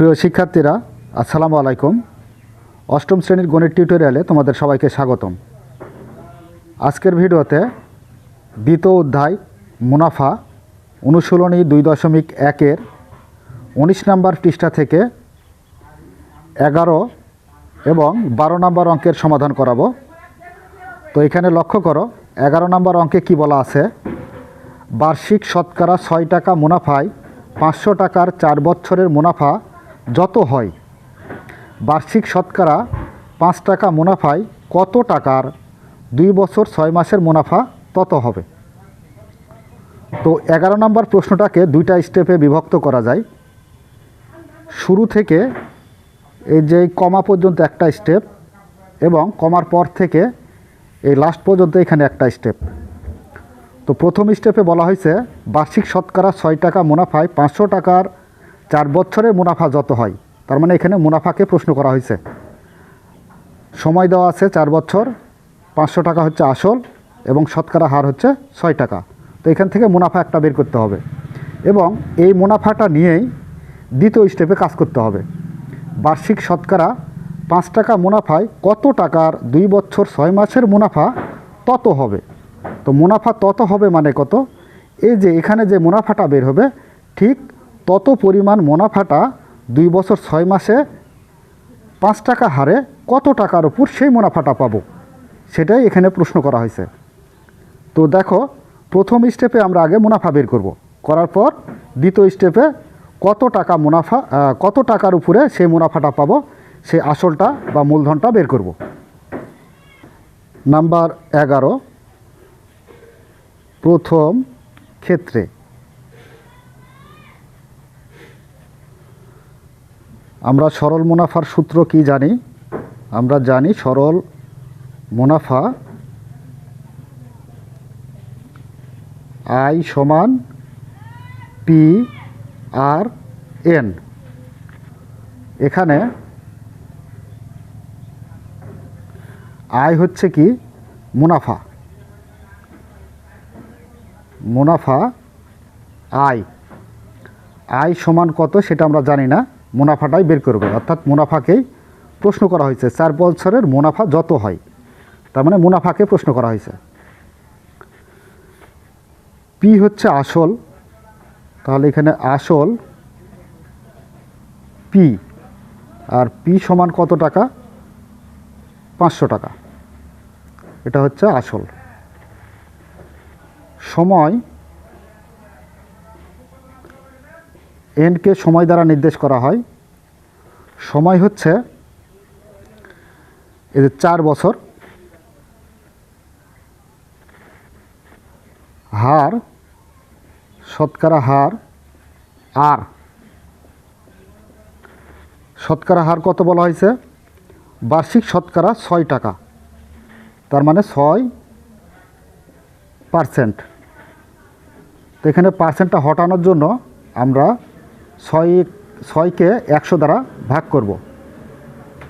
প্রিয় শিক্ষার্থীরা, আসসালামু আলাইকুম। অষ্টম শ্রেণির গণিত টিউটোরিয়ালে তোমাদের সবাইকে স্বাগতম। আজকের ভিডিওতে দ্বিতীয় অধ্যায়, মুনাফা, অনুশীলনী দুই দশমিক একের উনিশ নম্বর পৃষ্ঠা থেকে এগারো এবং বারো নম্বর অঙ্কের সমাধান করাবো। তো এখানে লক্ষ্য করো, এগারো নম্বর অঙ্কে কি বলা আছে? বার্ষিক শতকরা ছয় টাকা মুনাফায় পাঁচশো টাকার চার বছরের মুনাফা যত হয়। বার্ষিক শতকরা পাঁচ টাকা মুনাফায় কত টাকার দুই বছর ছয় মাসের মুনাফা তত হবে? তো এগারো নম্বর প্রশ্নটাকে দুইটা স্টেপে বিভক্ত করা যায়। শুরু থেকে এই যে কমা পর্যন্ত একটা স্টেপ এবং কমার পর থেকে এই লাস্ট পর্যন্ত এখানে একটা স্টেপ। তো প্রথম স্টেপে বলা হয়েছে, বার্ষিক শতকরা ছয় টাকা মুনাফায় পাঁচশো টাকার চার বছরের মুনাফা যত হয়, তার মানে এখানে মুনাফাকে প্রশ্ন করা হয়েছে। সময় দেওয়া আছে চার বছর, পাঁচশো টাকা হচ্ছে আসল এবং শতকরা হার হচ্ছে ছয় টাকা। তো এখান থেকে মুনাফা একটা বের করতে হবে এবং এই মুনাফাটা নিয়েই দ্বিতীয় স্টেপে কাজ করতে হবে। বার্ষিক শতকরা পাঁচ টাকা মুনাফায় কত টাকার দুই বছর ছয় মাসের মুনাফা তত হবে? তো মুনাফা তত হবে মানে কত? এই যে এখানে যে মুনাফাটা বের হবে, ঠিক তত পরিমাণ মুনাফাটা দুই বছর ছয় মাসে পাঁচ টাকা হারে কত টাকার উপর সেই মুনাফাটা পাবো? সেটাই এখানে প্রশ্ন করা হয়েছে। তো দেখো, প্রথম স্টেপে আমরা আগে মুনাফা বের করব। করার পর দ্বিতীয় স্টেপে কত টাকা মুনাফা কত টাকার উপরে সেই মুনাফাটা পাবো, সেই আসলটা বা মূলধনটা বের করব। নাম্বার এগারো, প্রথম ক্ষেত্রে আমরা সরল মুনাফার সূত্র কি জানি? আমরা জানি সরল মুনাফা আই সমান পি আর এন এখানে আয় হচ্ছে কি? মুনাফা। মুনাফা আয় আয় সমান কত সেটা আমরা জানি না। মুনাফাটাই বের করবে। অর্থাৎ মুনাফাকেই প্রশ্ন করা হয়েছে। চার বছরের মুনাফা যত হয়, তার মানে মুনাফাকে প্রশ্ন করা হয়েছে। পি হচ্ছে আসল। তাহলে এখানে আসল পি আর পি সমান কত টাকা? পাঁচশো টাকা। এটা হচ্ছে আসল। সময় এনকে সময় দ্বারা নির্দেশ করা হয়। সময় হচ্ছে এদের চার বছর। হার, শতকরা হার, আর। শতকরা হার কত বলা হয়েছে? বার্ষিক শতকরা ছয় টাকা। তার মানে ছয় পার্সেন্ট তো এখানে পার্সেন্টটা হটানোর জন্য আমরা ছয় ছয়কে একশো দ্বারা ভাগ করব।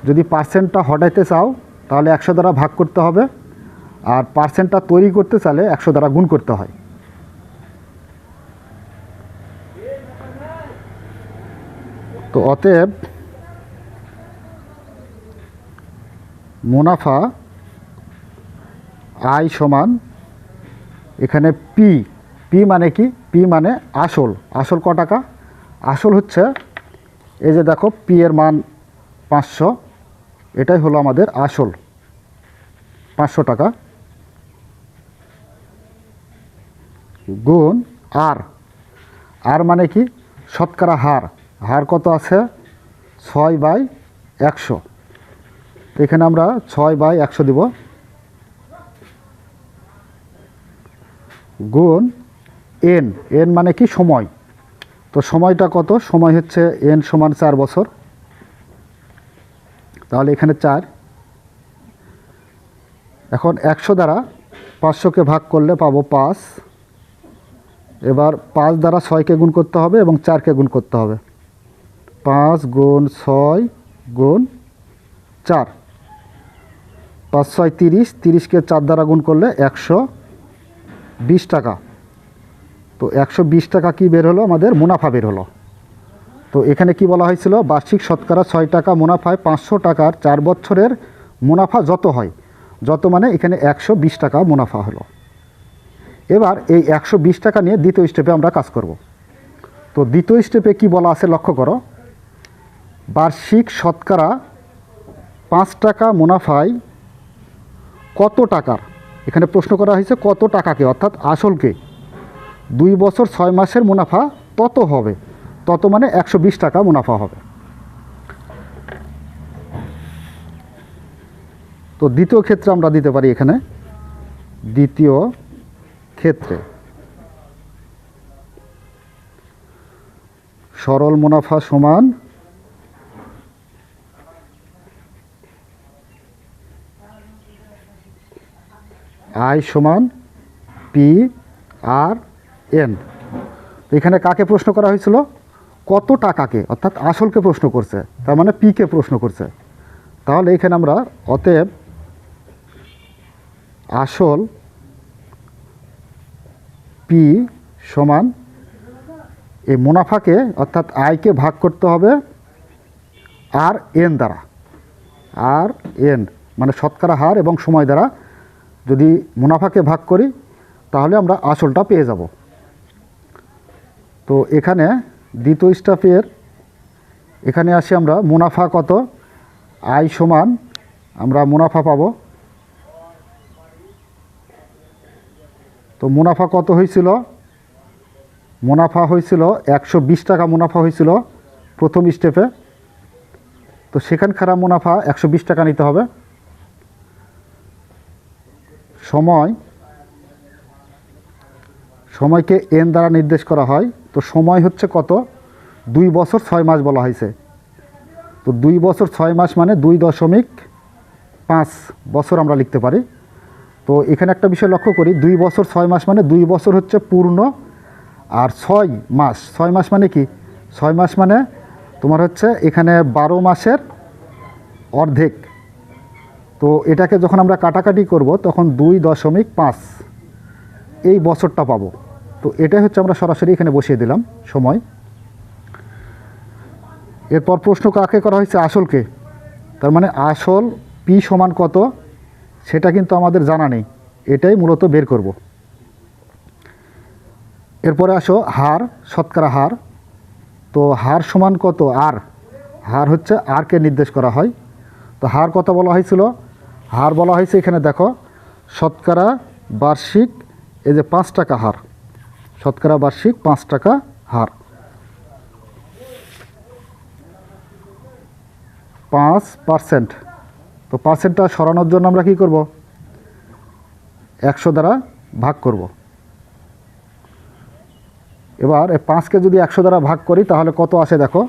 যদি পার্সেন্টটা হটাইতে চাও, তাহলে একশো দ্বারা ভাগ করতে হবে। আর পার্সেন্টটা তৈরি করতে চাইলে একশো দ্বারা গুণ করতে হয়। তো অতএব মুনাফা আয় সমান এখানে পি। পি মানে কি? পি মানে আসল। আসল ক টাকা? আসল হচ্ছে এই যে দেখো পি এর মান পাঁচশো, এটাই হলো আমাদের আসল পাঁচশো টাকা। গুণ আর আর মানে কি? শতকরা হার। হার কত আছে? ছয় বাই একশো। এখানে আমরা ছয় বাই একশো দিব। গুণ এন এন মানে কি? সময়। তো সময়টা কত? সময় হচ্ছে এন সমান চার বছর। তাহলে এখানে চার। এখন একশো দ্বারা পাঁচশোকে ভাগ করলে পাবো পাঁচ। এবার পাঁচ দ্বারা ছয়কে গুণ করতে হবে এবং চারকে গুণ করতে হবে। পাঁচ গুণ ছয় গুণ চার। পাঁচ ছয় তিরিশ তিরিশকে চার দ্বারা গুণ করলে একশো বিশ টাকা। তো একশো বিশ টাকা কি বের হলো? আমাদের মুনাফা বের হলো। তো এখানে কি বলা হয়েছিল? বার্ষিক শতকরা ছয় টাকা মুনাফায় পাঁচশো টাকার চার বছরের মুনাফা যত হয়, যত মানে এখানে একশো বিশ টাকা মুনাফা হলো। এবার এই একশো বিশ টাকা নিয়ে দ্বিতীয় স্টেপে আমরা কাজ করব। তো দ্বিতীয় স্টেপে কি বলা আছে লক্ষ্য করো। বার্ষিক শতকরা পাঁচ টাকা মুনাফায় কত টাকার? এখানে প্রশ্ন করা হয়েছে কত টাকাকে, অর্থাৎ আসলকে। দুই বছর ছয় মাসের মুনাফা তত হবে। তত মানে একশো বিশ টাকা মুনাফা হবে। তো দ্বিতীয় ক্ষেত্রে আমরা দিতে পারি এখানে। দ্বিতীয় ক্ষেত্রে সরল মুনাফা সমান আয় সমান পি আর এন। তো এখানে কাকে প্রশ্ন করা হয়েছিল? কত টাকাকে? অর্থাৎ আসলকে প্রশ্ন করছে। তার মানে পিকে প্রশ্ন করছে। তাহলে এখানে আমরা অতএব আসল পি সমান এই মুনাফাকে, অর্থাৎ আয়কে ভাগ করতে হবে আর এন দ্বারা। আর এন মানে শতকরা হার এবং সময় দ্বারা যদি মুনাফাকে ভাগ করি, তাহলে আমরা আসলটা পেয়ে যাব। তো এখানে দ্বিতীয় স্টাফের, এখানে আসি আমরা, মুনাফা কত? আয় সমান, আমরা মুনাফা পাবো। তো মুনাফা কত হয়েছিল? মুনাফা হয়েছিল একশো বিশ টাকা মুনাফা হয়েছিল প্রথম স্টেপে। তো সেখানকার মুনাফা একশো বিশ টাকা নিতে হবে। সময়, সময়কে এন দ্বারা নির্দেশ করা হয়। তো সময় হচ্ছে কত? দুই বছর ছয় মাস বলা হয়েছে। তো দুই বছর ছয় মাস মানে দুই দশমিক পাঁচ বছর আমরা লিখতে পারি। তো এখানে একটা বিষয় লক্ষ্য করি, দুই বছর ছয় মাস মানে দুই বছর হচ্ছে পূর্ণ আর ছয় মাস ছয় মাস মানে কি? ছয় মাস মানে তোমার হচ্ছে এখানে বারো মাসের অর্ধেক। তো এটাকে যখন আমরা কাটাকাটি করব, তখন দুই দশমিক পাঁচ এই বছরটা পাবো। তো এটাই হচ্ছে আমরা সরাসরি এখানে বসিয়ে দিলাম সময়। এরপর প্রশ্ন কাকে করা হয়েছে? আসলকে। তার মানে আসল পি সমান কত? সেটা কিন্তু আমাদের জানা নেই। এটাই মূলত বের করব। এরপরে আসো, হার, শতকরা হার। তো হার সমান কত? আর। হার হচ্ছে আরকে নির্দেশ করা হয়। তো হার কত বলা হয়েছিল? হার বলা হয়েছে এখানে দেখো, শতকরা বার্ষিক, এই যে পাঁচ টাকা হার। শতকরা বার্ষিক পাঁচ টাকা হার। পাঁচ পার্সেন্ট। তো পার্সেন্টটা সরানোর জন্য আমরা কি করব? একশো দ্বারা ভাগ করব। এবার এই পাঁচকে যদি একশো দ্বারা ভাগ করি, তাহলে কত আসে দেখো?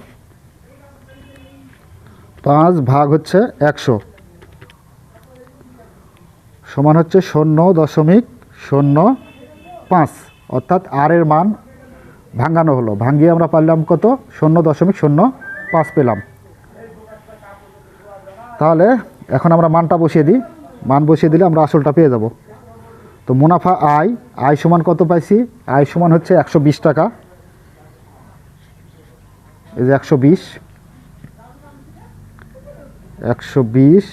পাঁচ ভাগ হচ্ছে একশো। সমান হচ্ছে শূন্য দশমিক শূন্য পাঁচ। অর্থাৎ আর এর মান ভাঙানো হলো। ভাঙিয়ে আমরা পারলাম কত? শূন্য দশমিক শূন্য পাঁচ পেলাম। তাহলে এখন আমরা মানটা বসিয়ে দিই। মান বসিয়ে দিলে আমরা আসলটা পেয়ে যাব। তো মুনাফা আয় আয় সমান কত পাইছি? আয় সমান হচ্ছে একশো বিশ টাকা। এই যে একশো বিশ একশো বিশ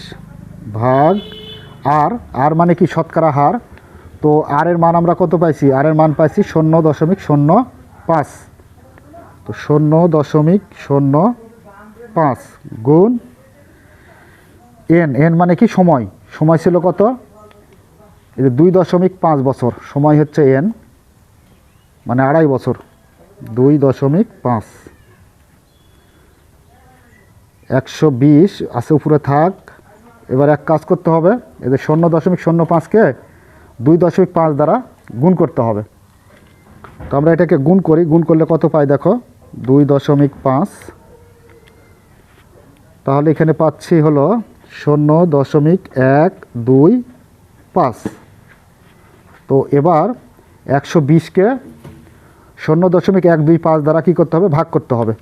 ভাগ আর আর মানে কি শতকরা হার? তো আর এর মান আমরা কত পাইছি? আর এর মান পাইছি শূন্য দশমিক শূন্য পাঁচ। তো শূন্য দশমিক শূন্য পাঁচ গুণ এন এন মানে কি? সময়। সময় ছিল কত? এই যে দুই দশমিক পাঁচ বছর। সময় হচ্ছে এন মানে আড়াই বছর। দুই দশমিক পাঁচ। একশো বিশ আছে উপরে থাক। এবার এক কাজ করতে হবে। এদের শূন্য দশমিক শূন্য পাঁচকে দুই দশমিক পাঁচ দ্বারা গুণ করতে হবে। তো আমরা এটাকে গুণ করি। গুণ করলে কত পাই দেখো? দুই দশমিক পাঁচ। তাহলে এখানে পাচ্ছি হলো শূন্য দশমিক এক দুই পাঁচ। তো এবার একশো বিশকে শূন্য দশমিক এক দুই পাঁচ দ্বারা কী করতে হবে? ভাগ করতে হবে।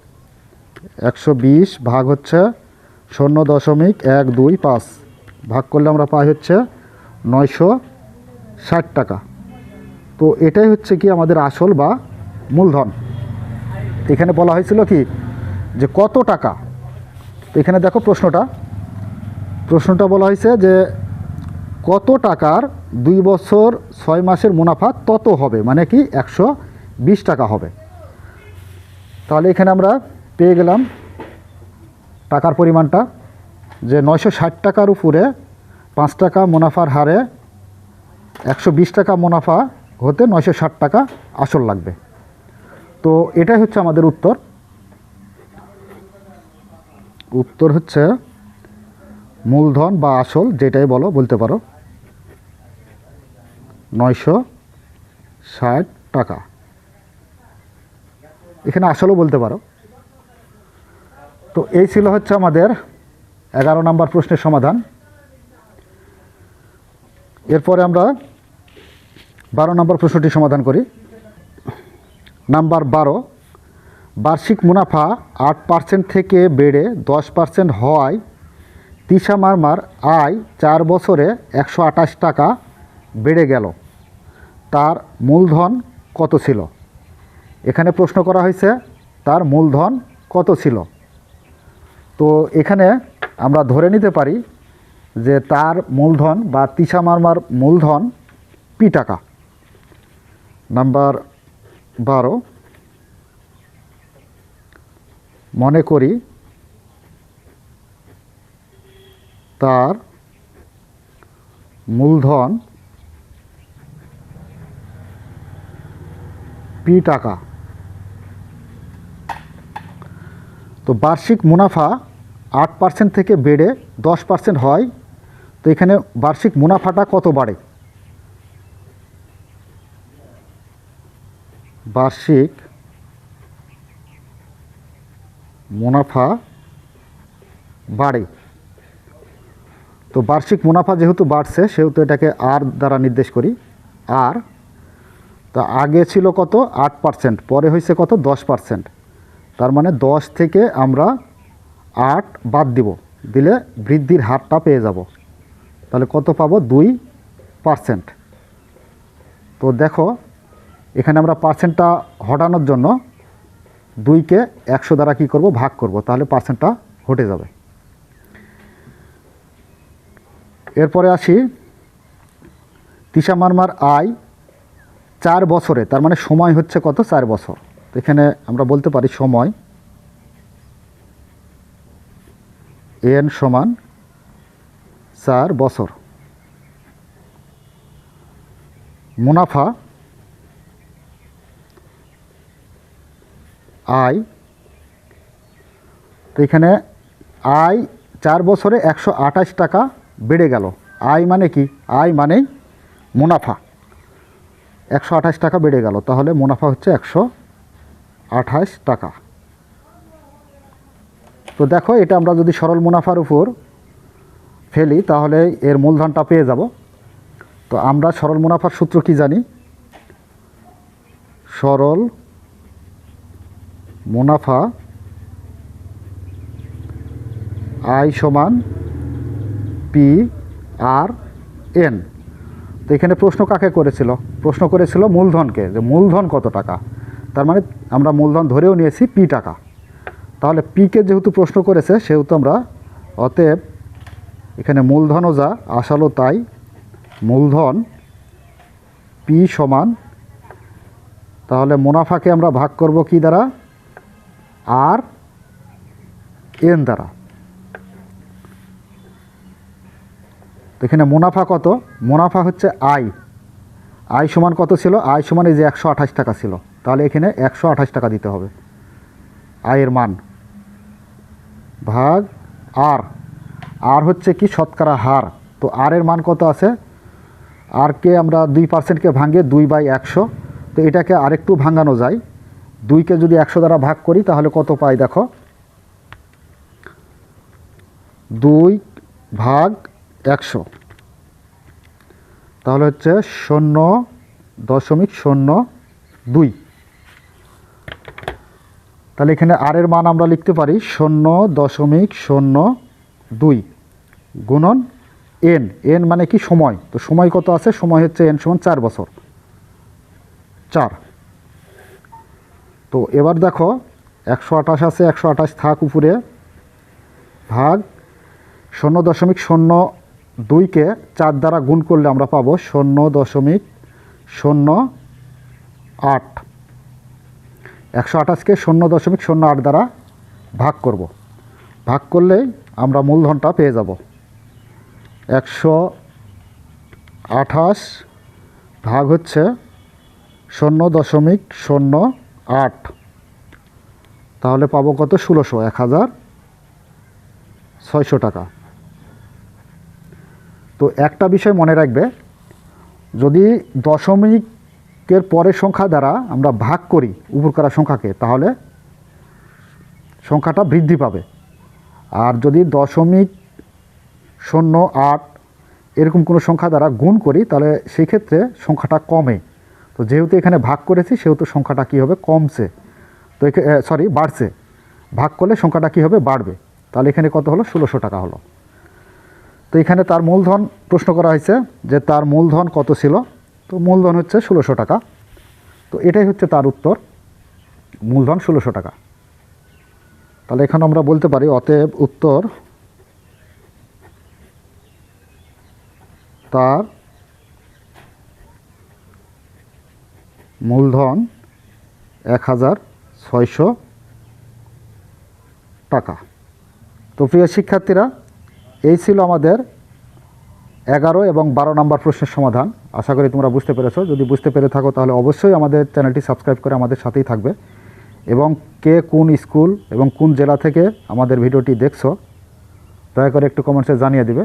একশো বিশ ভাগ হচ্ছে শূন্য দশমিক এক দুই পাঁচ। ভাগ করলে আমরা পাই হচ্ছে নয়শো ষাট টাকা। তো এটাই হচ্ছে কি আমাদের আসল বা মূলধন। এখানে বলা হয়েছিল কি যে কত টাকা? এখানে দেখো প্রশ্নটা। প্রশ্নটা বলা হয়েছে যে কত টাকার দুই বছর ছয় মাসের মুনাফা তত হবে? মানে কি একশো বিশ টাকা হবে। তাহলে এখানে আমরা পেয়ে গেলাম টাকার পরিমাণটা যে নয়শো ষাট টাকার উপরে পাঁচ টাকা মুনাফার হারে একশো বিশ টাকা মুনাফা হতে নয়শো ষাট টাকা আসল লাগবে। তো এটাই হচ্ছে আমাদের উত্তর। উত্তর হচ্ছে মূলধন বা আসল, যেটাই বলো, বলতে পারো। নয়শো ষাট টাকা। এখানে আসলও বলতে পারো। তো এই ছিল হচ্ছে আমাদের এগারো নম্বর প্রশ্নের সমাধান। এরপরে আমরা বারো নম্বর প্রশ্নটি সমাধান করি। নাম্বার বারো, বার্ষিক মুনাফা আট পার্সেন্ট থেকে বেড়ে দশ পার্সেন্ট হওয়ায় তিশা মারমার আয় চার বছরে একশো আঠাশ টাকা বেড়ে গেল। তার মূলধন কত ছিল? এখানে প্রশ্ন করা হয়েছে, তার মূলধন কত ছিল? তো এখানে আমরা ধরে নিতে পারি যে তার মূলধন বা তিশা মারমার মূলধন পি টাকা নাম্বার বারো, মনে করি তার মূলধন পি টাকা তো বার্ষিক মুনাফা আট পার্সেন্ট থেকে বেড়ে দশ পার্সেন্ট হয় তো এখানে বার্ষিক মুনাফাটা কত বাড়ে? বার্ষিক মুনাফা বাড়ে। তো বার্ষিক মুনাফা যেহেতু বাড়ছে, সেহেতু এটাকে আর দ্বারা নির্দেশ করি। আর, তা আগে ছিল কত? আট পার্সেন্ট, পরে হয়েছে কত? দশ পার্সেন্ট। তার মানে দশ থেকে আমরা আট বাদ দিব। দিলে বৃদ্ধির হারটা পেয়ে যাব। তাহলে কত পাবো? দুই পার্সেন্ট। তো দেখো, এখানে আমরা পার্সেন্টটা হটানোর জন্য দুইকে একশো দ্বারা কী করব? ভাগ করব। তাহলে পার্সেন্টটা হটে যাবে। এরপরে আসি, তিশা মারমার আয় চার বছরে, তার মানে সময় হচ্ছে কত? চার বছর। তো এখানে আমরা বলতে পারি সময়, এন সমান চার বছর। মুনাফা আয়, তো এখানে আয় চার বছরে একশো আঠাশ টাকা বেড়ে গেল। আয় মানে কি? আয় মানেই মুনাফা। একশো আঠাশ টাকা বেড়ে গেল, তাহলে মুনাফা হচ্ছে একশো আঠাশ টাকা। তো দেখো, এটা আমরা যদি সরল মুনাফার উপর ফেলি, তাহলে এর মূলধনটা পেয়ে যাব। তো আমরা সরল মুনাফার সূত্র কি জানি? সরল মুনাফা আই সমান পি আর এন। তো এখানে প্রশ্ন কাকে করেছিল? প্রশ্ন করেছিল মূলধনকে, যে মূলধন কত টাকা? তার মানে আমরা মূলধন ধরেও নিয়েছি পি টাকা। তাহলে পিকে যেহেতু প্রশ্ন করেছে, সেহেতু আমরা অতএব এখানে মূলধনও যা আসালো তাই। মূলধন পি সমান। তাহলে মুনাফাকে আমরা ভাগ করব কি দ্বারা? আর এন দ্বারা। এখানে মুনাফা কত? মুনাফা হচ্ছে আয় আয় সমান কত ছিল? আয় সমান এই যে একশো আঠাশ টাকা ছিল। তাহলে এখানে একশো আঠাশ টাকা দিতে হবে। আয়ের মান। ভাগ আর আর হচ্ছে কি শতকরা হার। তো আর এর মান কত আছে? আরকে আমরা দুই পার্সেন্টকে ভাঙে দুই বাই একশো। তো এটাকে আরেকটু ভাঙানো যায়। দুইকে যদি একশো দ্বারা ভাগ করি তাহলে কত পাই দেখো? দুই ভাগ একশো। তাহলে হচ্ছে শূন্য দশমিক শূন্য দুই। তাহলে এখানে আর এর মান আমরা লিখতে পারি শূন্য দশমিক শূন্য দুই। গুণন এন এন মানে কি? সময়। তো সময় কত আছে? সময় হচ্ছে এন সমান চার বছর। চার। তো এবার দেখো, একশো আঠাশ আছে, একশো আঠাশ থাক উপরে। ভাগ শূন্য দশমিক শূন্য দুইকে চার দ্বারা গুণ করলে আমরা পাবো শূন্য দশমিক শূন্য আট। একশো আঠাশকে শূন্য দশমিক শূন্য আট দ্বারা ভাগ করব। ভাগ করলেই আমরা মূলধনটা পেয়ে যাব। একশো আঠাশ ভাগ হচ্ছে শূন্য দশমিক শূন্য আট। তাহলে পাবো কত? ষোলোশো এক হাজার ছয়শো টাকা। তো একটা বিষয় মনে রাখবে, যদি দশমিকের পরের সংখ্যা দ্বারা আমরা ভাগ করি উপর করা সংখ্যাকে, তাহলে সংখ্যাটা বৃদ্ধি পাবে। আর যদি দশমিক শূন্য, আট, এরকম কোনো সংখ্যা দ্বারা গুণ করি, তাহলে সেই ক্ষেত্রে সংখ্যাটা কমে। তো যেহেতু এখানে ভাগ করেছি, সেহেতু সংখ্যাটা কী হবে? কমছে। তো সরি বাড়ছে। ভাগ করলে সংখ্যাটা কী হবে? বাড়বে। তাহলে এখানে কত হলো? ষোলোশো টাকা হলো। তো এখানে তার মূলধন প্রশ্ন করা হয়েছে যে তার মূলধন কত ছিল? তো মূলধন হচ্ছে ষোলোশো টাকা। তো এটাই হচ্ছে তার উত্তর। মূলধন ষোলোশো টাকা। তাহলে এখানে আমরা বলতে পারি, অতএব উত্তর তার মূলধন এক হাজার ছয়শো টাকা। তো প্রিয় শিক্ষার্থীরা, এই ছিল আমাদের এগারো এবং বারো নম্বর প্রশ্নের সমাধান। আশা করি তোমরা বুঝতে পেরেছ। যদি বুঝতে পেরে থাকো, তাহলে অবশ্যই আমাদের চ্যানেলটি সাবস্ক্রাইব করে আমাদের সাথেই থাকবে। এবং কে কোন স্কুল এবং কোন জেলা থেকে আমাদের ভিডিওটি দেখছ, দয়া করে একটু কমেন্টসে জানিয়ে দিবে।